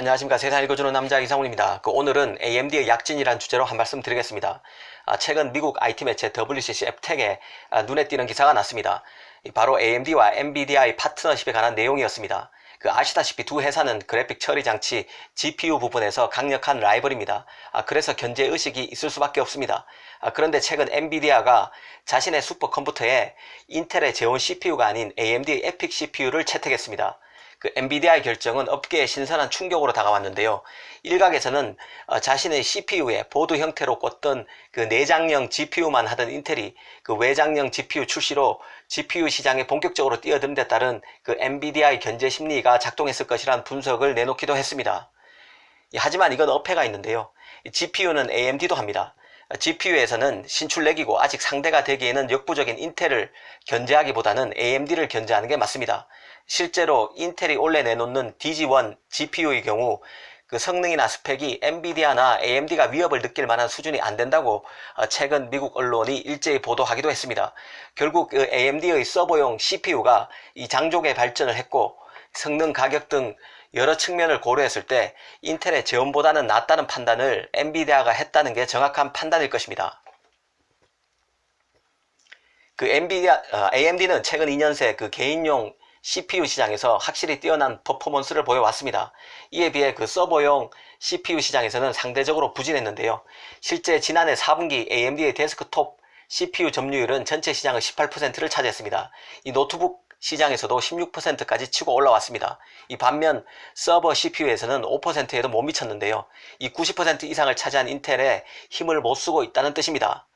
안녕하십니까 세상 읽어주는 남자 이상훈입니다. 그 오늘은 AMD의 약진이란 주제로 한 말씀 드리겠습니다. 아, 최근 미국 IT 매체 WCC 앱텍에 아, 눈에 띄는 기사가 났습니다. 이 바로 AMD와 NVIDIA 파트너십에 관한 내용이었습니다. 그 아시다시피 두 회사는 그래픽 처리 장치 GPU 부분에서 강력한 라이벌입니다. 아, 그래서 견제 의식이 있을 수밖에 없습니다. 아, 그런데 최근 엔비디아가 자신의 슈퍼컴퓨터에 인텔의 재원 CPU가 아닌 AMD의 에픽 CPU를 채택했습니다. 그 엔비디아의 결정은 업계에 신선한 충격으로 다가왔는데요. 일각에서는 어, 자신의 CPU에 보드 형태로 꽂던 그 내장형 GPU만 하던 인텔이 그 외장형 GPU 출시로 GPU 시장에 본격적으로 뛰어든 데 따른 그 엔비디아의 견제 심리가 작동했을 것이란 분석을 내놓기도 했습니다. 예, 하지만 이건 어폐가 있는데요. GPU는 AMD도 합니다. GPU에서는 신출내기고 아직 상대가 되기에는 역부족인 인텔을 견제하기보다는 AMD를 견제하는 게 맞습니다. 실제로 인텔이 올해 내놓는 DG1 GPU의 경우 그 성능이나 스펙이 엔비디아나 AMD가 위협을 느낄 만한 수준이 안 된다고 어, 최근 미국 언론이 일제히 보도하기도 했습니다. 결국 그 AMD의 서버용 CPU가 이 장족의 발전을 했고 성능 가격 등 여러 측면을 고려했을 때 인텔의 재원보다는 낫다는 판단을 엔비디아가 했다는 게 정확한 판단일 것입니다. 그 엔비디아, 어, AMD는 최근 2년 새 그 개인용 CPU 시장에서 확실히 뛰어난 퍼포먼스를 보여왔습니다. 이에 비해 그 서버용 CPU 시장에서는 상대적으로 부진했는데요. 실제 지난해 4분기 AMD의 데스크톱 CPU 점유율은 전체 시장의 18%를 차지했습니다. 이 노트북 시장에서도 16%까지 치고 올라왔습니다. 이 반면 서버 CPU에서는 5%에도 못 미쳤는데요. 이 90% 이상을 차지한 인텔에 힘을 못 쓰고 있다는 뜻입니다.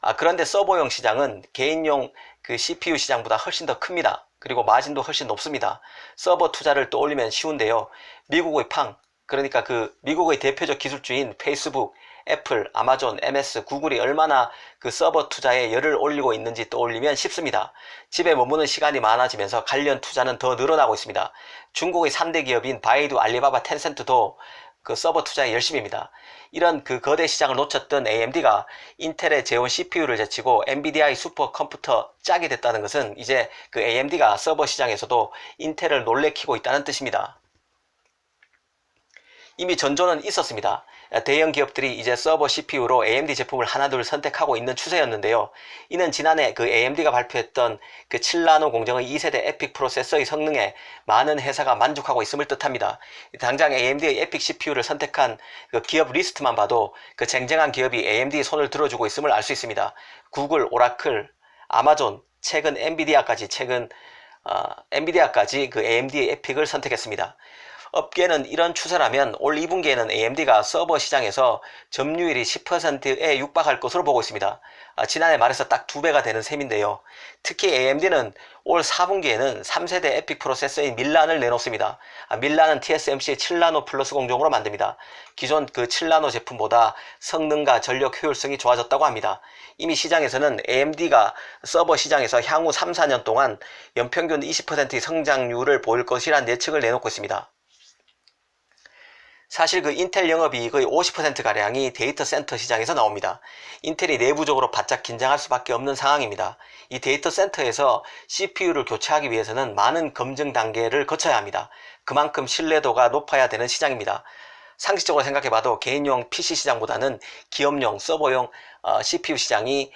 아, 그런데 서버용 시장은 개인용 그 CPU 시장보다 훨씬 더 큽니다. 그리고 마진도 훨씬 높습니다. 서버 투자를 떠올리면 쉬운데요. 미국의 팡, 그러니까 그 미국의 대표적 기술주인 페이스북, 애플, 아마존, MS, 구글이 얼마나 그 서버 투자에 열을 올리고 있는지 떠올리면 쉽습니다. 집에 머무는 시간이 많아지면서 관련 투자는 더 늘어나고 있습니다. 중국의 3대 기업인 바이두, 알리바바, 텐센트도 그 서버 투자에 열심입니다. 이런 그 거대 시장을 놓쳤던 AMD가 인텔의 재원 CPU를 제치고 엔비디아의 슈퍼컴퓨터 짝이 됐다는 것은 이제 그 AMD가 서버 시장에서도 인텔을 놀래키고 있다는 뜻입니다. 이미 전조는 있었습니다. 대형 기업들이 이제 서버 CPU로 AMD 제품을 하나둘 선택하고 있는 추세였는데요. 이는 지난해 그 AMD가 발표했던 그 7나노 공정의 2세대 에픽 프로세서의 성능에 많은 회사가 만족하고 있음을 뜻합니다. 당장 AMD의 에픽 CPU를 선택한 그 기업 리스트만 봐도 그 쟁쟁한 기업이 AMD 손을 들어주고 있음을 알 수 있습니다. 구글, 오라클, 아마존, 최근 엔비디아까지 최근 어, 엔비디아까지 그 AMD의 에픽을 선택했습니다. 업계는 이런 추세라면 올 2분기에는 AMD가 서버 시장에서 점유율이 10%에 육박할 것으로 보고 있습니다. 아, 지난해 말해서 딱 두 배가 되는 셈인데요. 특히 AMD는 올 4분기에는 3세대 에픽 프로세서인 밀란을 내놓습니다. 아, 밀란은 TSMC의 7나노 플러스 공정으로 만듭니다. 기존 그 7나노 제품보다 성능과 전력 효율성이 좋아졌다고 합니다. 이미 시장에서는 AMD가 서버 시장에서 향후 3, 4년 동안 연평균 20%의 성장률을 보일 것이라는 예측을 내놓고 있습니다. 사실 그 인텔 영업이익의 50%가량이 데이터 센터 시장에서 나옵니다. 인텔이 내부적으로 바짝 긴장할 수밖에 없는 상황입니다. 이 데이터 센터에서 CPU를 교체하기 위해서는 많은 검증 단계를 거쳐야 합니다. 그만큼 신뢰도가 높아야 되는 시장입니다. 상식적으로 생각해봐도 개인용 PC 시장보다는 기업용 서버용 CPU 시장이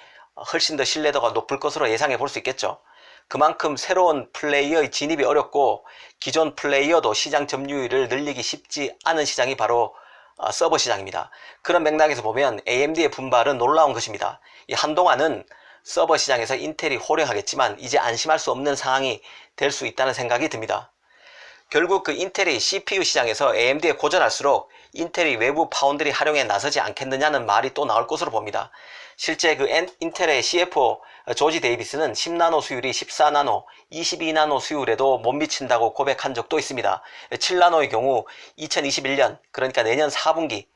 훨씬 더 신뢰도가 높을 것으로 예상해 볼 수 있겠죠. 그만큼 새로운 플레이어의 진입이 어렵고 기존 플레이어도 시장 점유율을 늘리기 쉽지 않은 시장이 바로 어, 서버 시장입니다. 그런 맥락에서 보면 AMD의 분발은 놀라운 것입니다. 한동안은 서버 시장에서 인텔이 호령하겠지만 이제 안심할 수 없는 상황이 될 수 있다는 생각이 듭니다. 결국 그 인텔이 CPU 시장에서 AMD에 고전할수록 인텔이 외부 파운드리 활용에 나서지 않겠느냐는 말이 또 나올 것으로 봅니다. 실제 그 인텔의 CFO 조지 데이비스는 10나노 수율이 14나노, 22나노 수율에도 못 미친다고 고백한 적도 있습니다. 7나노의 경우 2021년 그러니까 내년 4분기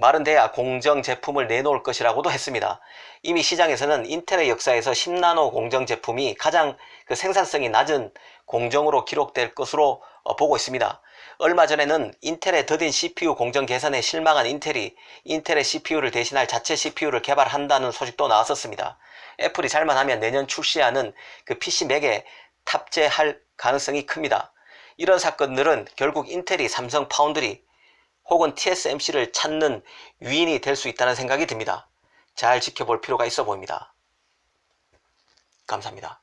말은 돼야 공정 제품을 내놓을 것이라고도 했습니다. 이미 시장에서는 인텔의 역사에서 10나노 공정 제품이 가장 그 생산성이 낮은 공정으로 기록될 것으로 어, 보고 있습니다. 얼마 전에는 인텔의 더딘 CPU 공정 개선에 실망한 인텔이 인텔의 CPU를 대신할 자체 CPU를 개발한다는 소식도 나왔었습니다. 애플이 잘만 하면 내년 출시하는 그 PC 맥에 탑재할 가능성이 큽니다. 이런 사건들은 결국 인텔이 삼성 파운드리 혹은 TSMC를 찾는 유인이 될 수 있다는 생각이 듭니다. 잘 지켜볼 필요가 있어 보입니다. 감사합니다.